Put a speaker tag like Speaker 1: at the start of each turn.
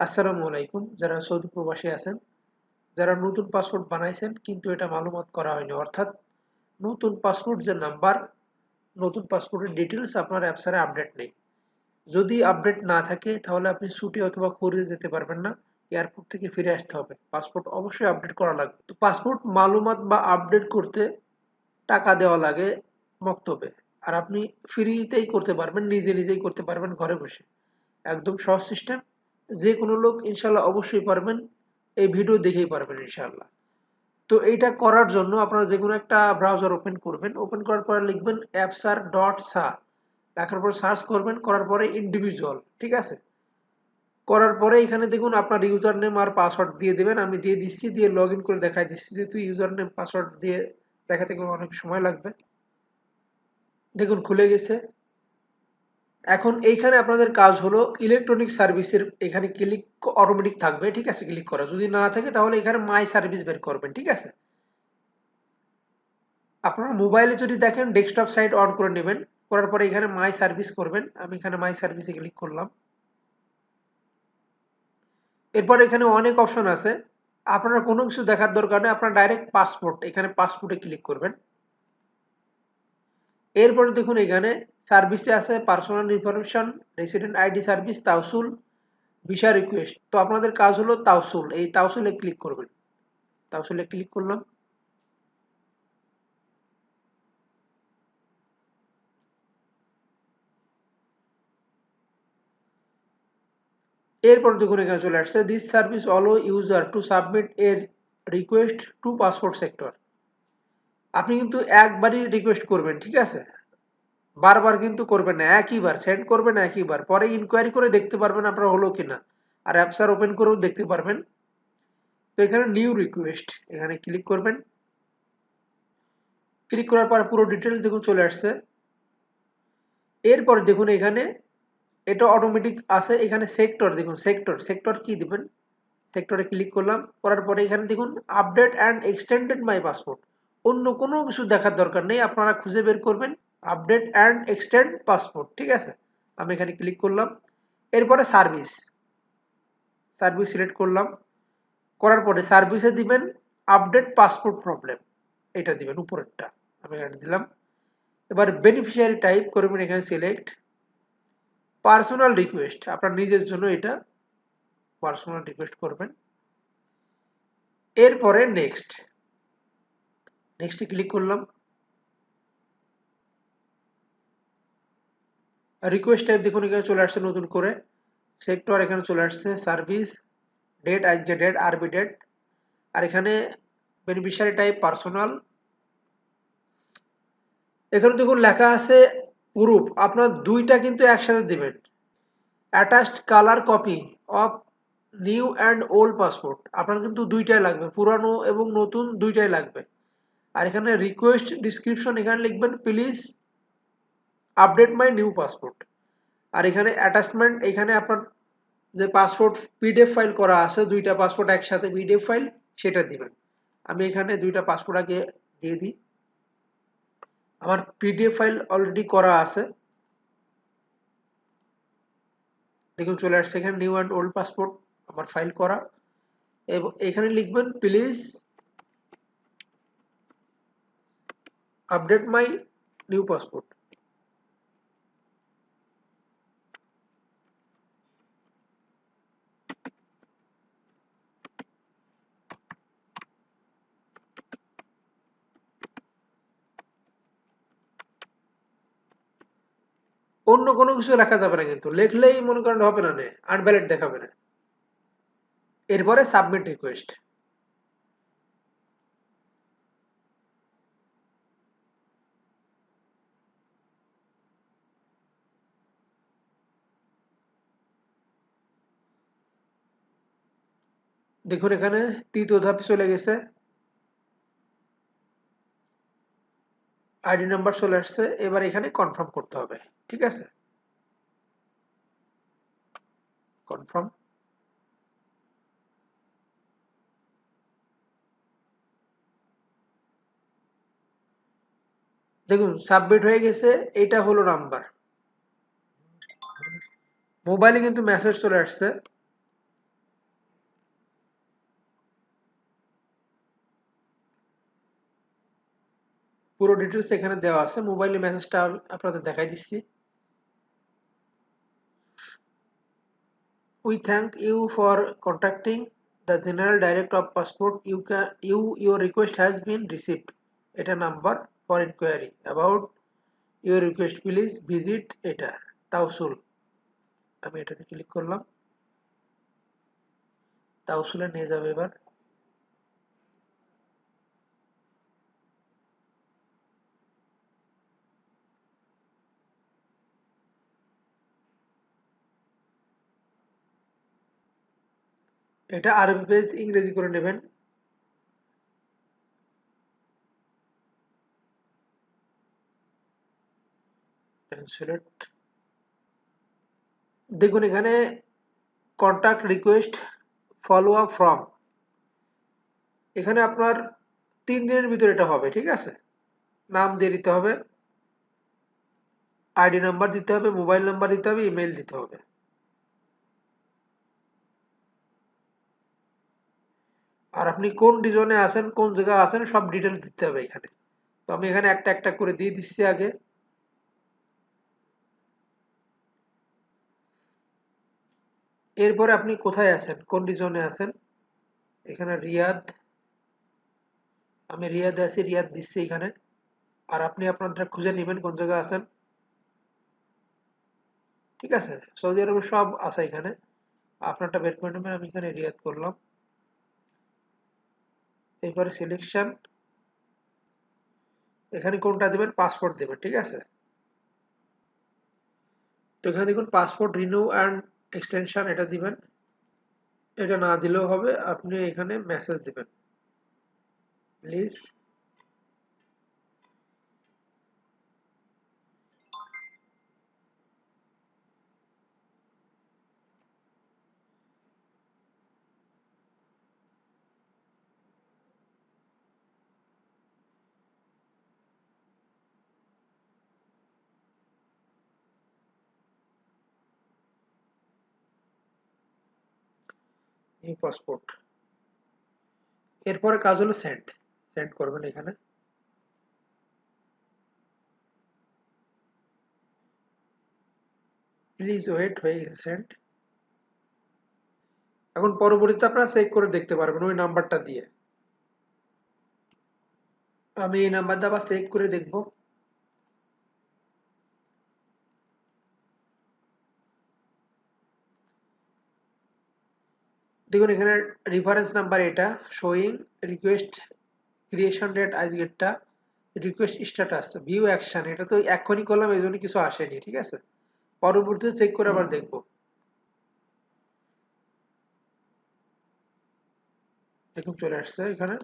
Speaker 1: আসসালামু আলাইকুম। যারা সৌদি প্রবাসী আছেন, যারা নতুন পাসপোর্ট বানাইছেন, কিন্তু এটা মালুমাত করা হয়নি। অর্থাৎ নতুন পাসপোর্ট যে নাম্বার, নতুন পাসপোর্টের ডিটেলস আপনার অ্যাপসারে আপডেট নেই। যদি আপডেট না থাকে, তাহলে আপনি ছুটি অথবা করে যেতে পারবেন না। এয়ারপোর্ট থেকে ফিরে আসতে হবে। পাসপোর্ট অবশ্যই আপডেট করা লাগবে। তো পাসপোর্ট মালুমাত বা আপডেট করতে টাকা দেওয়া লাগে মক্তবে। আর আপনি ফ্রিতেই করতে পারবেন, নিজে নিজেই করতে পারবেন ঘরে বসে। একদম সহজ সিস্টেম যে কোনো লোক ইনশাল্লাহ অবশ্যই পারবেন, এই ভিডিও দেখেই পারবেন ইনশাল্লাহ। তো এইটা করার জন্য আপনারা যে কোনো একটা ব্রাউজার ওপেন করবেন ওপেন করার পরে লিখবেন অ্যাপসার ডট সা লেখার পর সার্চ করবেন, করার পরে ইন্ডিভিজুয়াল ঠিক আছে? করার পরে এখানে দেখুন আপনার ইউজার নেম আর পাসওয়ার্ড দিয়ে দেবেন, আমি দিয়ে দিচ্ছি, দিয়ে লগ ইন করে দেখাই দিচ্ছি, যেহেতু ইউজার নেম পাসওয়ার্ড দিয়ে দেখাতে গেলে অনেক সময় লাগবে। দেখুন খুলে গেছে। এখন এইখানে আপনাদের কাজ হলো ইলেকট্রনিক সার্ভিসের এখানে ক্লিক অটোমেটিক থাকবে, ঠিক আছে? ক্লিক করা। যদি না থাকে তাহলে এখানে মাই সার্ভিস বের করবেন, ঠিক আছে? আপনারা মোবাইলে যদি দেখেন ডেস্কটপ সাইট অন করে নেবেন, করার পরে এখানে মাই সার্ভিস করবেন। আমি এখানে মাই সার্ভিসে ক্লিক করলাম। এরপর এখানে অনেক অপশন আছে। আপনারা কোনো কিছু দেখার দরকার নেই, আপনারা ডাইরেক্ট পাসপোর্ট এখানে পাসপোর্টে ক্লিক করবেন। এরপরে দেখুন এখানে সার্ভিসে আছে personal information resident ID service Tawasul visa request তো আপনাদের কাজ হলো তাওসুল। এই তাওসুলে ক্লিক করবেন। তাওসুলে ক্লিক করলাম। এরপর দেখুন এখানে চলে আসছে। This service allow user to submit a request to passport sector আপনি কিন্তু একবারই রিকোয়েস্ট করবেন, ঠিক আছে? বারবার কিন্তু করবেন না, একইবার সেন্ড করবেন একইবার। পরে ইনকোয়ারি করে দেখতে পারবেন আপনার হলো কিনা। আর অ্যাপসার ওপেন করেও দেখতে পারবেন। তো এখানে নিউ রিকোয়েস্ট এখানে ক্লিক করবেন। ক্লিক করার পর পুরো ডিটেলস দেখুন চলে আসছে। এরপর দেখুন এখানে এটা অটোমেটিক আছে, এখানে সেক্টর দেখুন সেক্টর সেক্টর কি দেবেন? সেক্টরে ক্লিক করলাম, করার পরে এখানে দেখুন update and extended my passport অন্য কোনো কিছু দেখার দরকার নেই, আপনারা খুঁজে বের করবেন। আপডেট অ্যান্ড এক্সটেন্ড পাসপোর্ট, ঠিক আছে? আমি এখানে ক্লিক করলাম। এরপরে সার্ভিস। সার্ভিস সিলেক্ট করলাম। করার পরে সার্ভিসে দিবেন আপডেট পাসপোর্ট প্রবলেম। এটা দিবেন উপরেরটা। আমি এখানে দিলাম। এবার বেনিফিশিয়ারি টাইপ করবেন এখানে সিলেক্ট পার্সোনাল রিকোয়েস্ট আপনার নিজের জন্য এটা পার্সোনাল রিকোয়েস্ট করবেন। এরপরে নেক্সট নেক্সটে ক্লিক করলাম। রিকোয়েস্ট টাইপ দেখুন, এখানে চলে আসছে নতুন করে। সেক্টর এখানে চলে আসছে সার্ভিস ডেট আজকে ডেট আরবি ডেট আর এখানে বেনিফিশিয়ারি টাইপ পার্সোনাল এখানে দেখুন, লেখা আছে প্রুফ আপনার দুইটা কিন্তু একসাথে দেবেন। Attached colour copy of new and old passport আপনার কিন্তু দুইটাই লাগবে, পুরানো এবং নতুন দুইটাই লাগবে। আর এখানে রিকোয়েস্ট ডিসক্রিপশন এখানে লিখবেন please update my new passport আর এখানে অ্যাটাচমেন্ট এখানে আপনার যে পাসপোর্ট পিডিএফ ফাইল করা আছে, দুইটা পাসপোর্ট একসাথে পিডিএফ ফাইল সেটা দিবেন। আমি এখানে দুইটা পাসপোর্ট আগে দিয়ে দিই। আমার পিডিএফ ফাইল অলরেডি করা আছে। দেখুন, চলে আসছে এখানে নিউ অ্যান্ড ওল্ড পাসপোর্ট আমার ফাইল করা। এবং এখানে লিখবেন please update my new passport অন্য কোনো কিছু লেখা যাবে না কিন্তু। লেখলেই মনে করেন হবে না আনভ্যালিড দেখাবে না। এরপরে সাবমিট রিকোয়েস্ট দেখুন এখানে তৃতীয় ধাপ চলে গেছে। আইডি নাম্বার চলে আসছে, এবার এখানে কনফার্ম করতে হবে, ঠিক আছে? কনফার্ম দেখুন সাবমিট হয়ে গেছে এটা হলো নাম্বার মোবাইলে কিন্তু মেসেজ চলে আসছে। ডিটেলস এখানে দেওয়া আছে। মোবাইলে মেসেজটা আপনাদের দেখাই দিচ্ছি। Thank you for contacting the General Director of Passport. You can, you, your request has been received. এটা number for enquiry about your request please visit এটা তাউসুল আমি এটাতে ক্লিক করলাম। তাউসুলে নিয়ে যাবে এবার। এটা আরবি পেজ ইংরেজি করে নেবেন। দেখুন এখানে contact request follow up from এখানে আপনার তিন দিনের ভিতরে এটা হবে, ঠিক আছে? নাম দিয়ে দিতে হবে। আইডি নাম্বার দিতে হবে, মোবাইল নাম্বার দিতে হবে ইমেল দিতে হবে। আর আপনি কোন রিজনে আছেন, কোন জায়গায় আছেন, সব ডিটেলস দিতে হবে এখানে। তো আমি এখানে একটা একটা করে দিয়ে দিচ্ছি আগে। এরপরে আপনি কোথায় আছেন, কোন রিজনে আছেন? এখানে রিয়াদ। আমি রিয়াদে আছি, রিয়াদ দিচ্ছি এখানে। আর আপনি আপনাদের খুঁজে নেবেন কোন জায়গায় আছেন। ঠিক আছে? সৌদি আরবে সব আছে এখানে। আপনারটা বের করে নেবেন আমি এখানে রিয়াদ করলাম। এরপরে সিলেকশন এখানে কোনটা দেবেন? পাসপোর্ট দেবেন, ঠিক আছে? তো এখানে দেখুন পাসপোর্ট রিনিউ অ্যান্ড এক্সটেনশন এটা দিবেন। এটা না দিলেও হবে, আপনি এখানে মেসেজ দেবেন। প্লিজ নিউ পাসপোর্ট এরপরে কাজ হলো সেন্ড সেন্ড করবেন এখানে। প্লিজ ওয়েট হয়ে গেছে সেন্ড এখন পরবর্তীতে আপনারা চেক করে দেখতে পারবেন ওই নাম্বারটা দিয়ে। আমি এই নাম্বার দিয়ে আবার চেক করে দেখব। দেখুন এখানে রেফারেন্স নাম্বার এটা শোয়িং রিকোয়েস্ট ক্রিয়েশন ডেট আজকেরটা রিকোয়েস্ট স্ট্যাটাস ভিউ অ্যাকশন এটা তো এখনই করলাম এই জন্য কিছু আসেনি ঠিক আছে? পরবর্তীতে চেক করে আবার দেখব। দেখুন চলে আসছে এখানে।